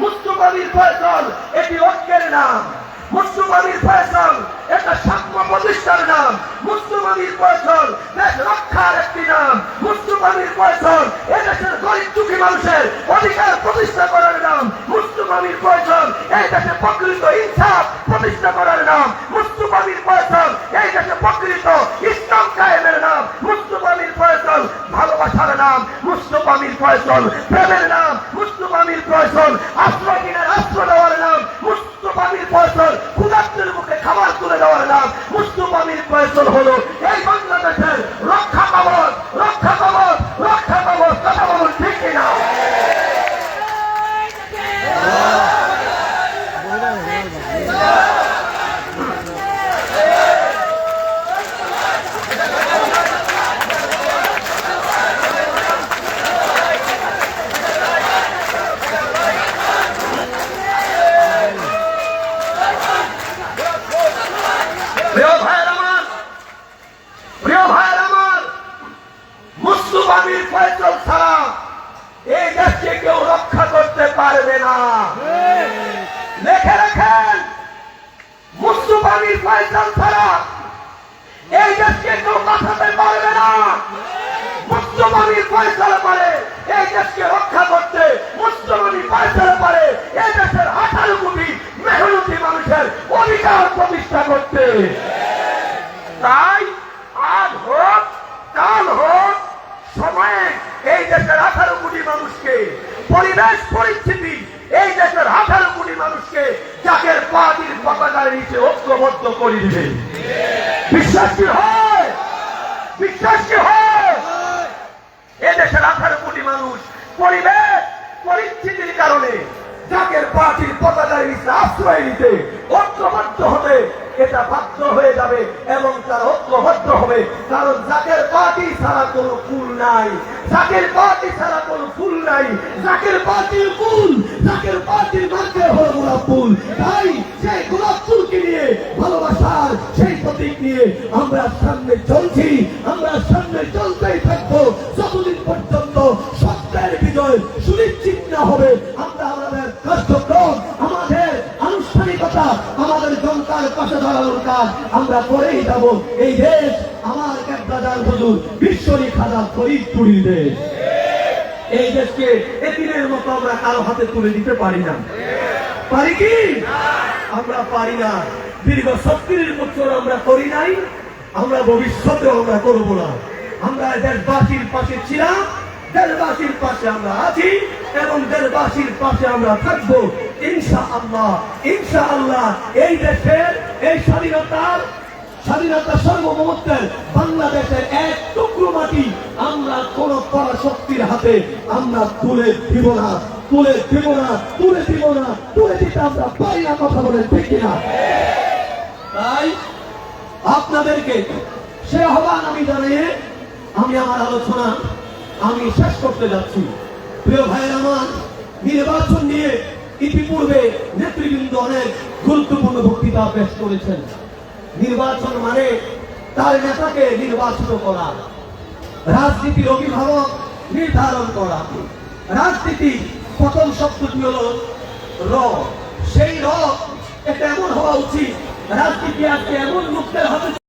মুস্তফাবির ফয়সল, এটি ঐক্যের নাম। মুস্তফাবির ফয়সল, এটা সাম্য প্রতিষ্ঠার নাম। মুস্তফাবির ফয়সল, দেশ রক্ষার একটি নাম। মুস্তফাবির ফয়সল এদেশের গরিব দুঃখী মানুষের অধিকার প্রতিষ্ঠা করার নাম। মুস্তফাবির ফয়সল, এই দেশে প্রকৃত ইনসাফ প্রতিষ্ঠা করার নাম। মুস্তফাবির ফয়সল, এই দেশে প্রকৃত ইসলাম কায়েমের নাম। মুস্তফাবির ফয়সল, ভালোবাসার নাম। মুস্তফাবির ফয়সল, প্রেমের নাম। ফয়সল, আশ্রয় দিনের আশ্রয় দেওয়ার নাম মুস্তফাবির প্রয়োজন ক্ষুদার্তের মুখে খাবার তুলে দেওয়ার নাম মুস্তফাবির প্রয়োজন হলো এই বাংলাদেশের রক্ষা কবচ রক্ষা কবচ রক্ষা কবচ কথা বলুন ঠিক কিনা প্রিয় ভাইয়ের আমার, প্রিয় ভাইয়ের আমার মুস্তফাবির ফয়সল ছাড়া এই দেশকে কেউ রক্ষা করতে পারবে না। লেখে রাখেন মুস্তফাবির ফয়সল ছাড়া এই দেশকে কেউ বাঁচাতে পারবে না। মুস্তফাবির ফয়সলা পারে এই দেশকে রক্ষা করতে মুস্তফাবি ফয়সলা পারে এই দেশের আঠারো কোটি মেহনতি মানুষের অধিকার প্রতিষ্ঠা করতে। তাই আজ হোক, কাল হোক, সময়ে এই দেশের আঠারো কোটি মানুষকে, পরিবেশ পরিস্থিতি এই দেশের আঠারো কোটি মানুষকে জাকের পাটির পতাকার নিচে ঐক্যবদ্ধ করে দিবে। বিশ্বাস কি হয়? বিশ্বাস কি হয়? এদেশের আঠারো কোটি মানুষ পরিবেশ পরিস্থিতির কারণে জাকের পার্টির পতাকার নিচে আশ্রয় নিতে ঐক্যবদ্ধ হবে, এটা বাধ্য হয়ে যাবে এবং তারা ঐক্যবদ্ধ হবে। কারণ জাকের পার্টি ছাড়া কোনো ফুল নাই। জাকের পার্টি ছাড়া কোনো ফুল নাই। জাকের পার্টির ফুল, জাকের পার্টির মাঝে হলো গোলাপ ফুল। তাই সেই গোলাপ ফুলকে নিয়ে ভালোবাসার সেই প্রতীক নিয়ে আমরা সামনে চলছি। আমরা সামনে চলতেই থাকব। যতদিন পর্যন্ত সত্যের বিজয় সুনিশ্চিত না হবে আমরা আমাদের কার্যক্রম আমাদের আনুষ্ঠানিকতা আমাদের জনতার পাশে দাঁড়ানোর কাজ আমরা করেই যাব। এই দেশ আমার ক্যাবদাদার হুজুর বিশ্বরী খাজা ফরিদপুরী দেশ। এই দেশকে এদিনের মতো আমরা কারও হাতে তুলে দিতে পারি না। পারি কি? আমরা পারি না। দীর্ঘ সত্তরের বছর আমরা করি নাই, আমরা ভবিষ্যতে আমরা করব না। আমরা দেশবাসীর পাশে ছিলাম, দেশবাসীর পাশে আমরা আছি এবং দেশবাসীর পাশে আমরা থাকব। ইনশা আল্লাহ এই দেশের এই স্বাধীনতার, স্বাধীনতা সার্বভৌমত্বের বাংলাদেশের এক টুকরো মাটি আমরা কোন পরাশক্তির হাতে আমরা তুলে দিব না, তুলে দিব না, তুলে দিব না, তুলে দিতে আমরা পারি না কথা বলে ঠিক না? তাই আপনাদেরকে সে আহ্বান আমি জানিয়ে আমি আমার আলোচনা আমি শেষ করতে যাচ্ছি। প্রিয় ভাইয়ের আমার নির্বাচন নিয়ে ইতিপূর্বে নেতৃবৃন্দ অনেক গুরুত্বপূর্ণ বক্তৃতা পেশ করেছেন। নির্বাচন মানে তার নেতাকে নির্বাচিত করা, রাজনীতির অভিভাবক নির্ধারণ করা। রাজনীতি প্রথম শব্দটি হল র। সেই র, এটা এমন হওয়া উচিত, রাজনীতি আজকে এমন মুক্তের হাতে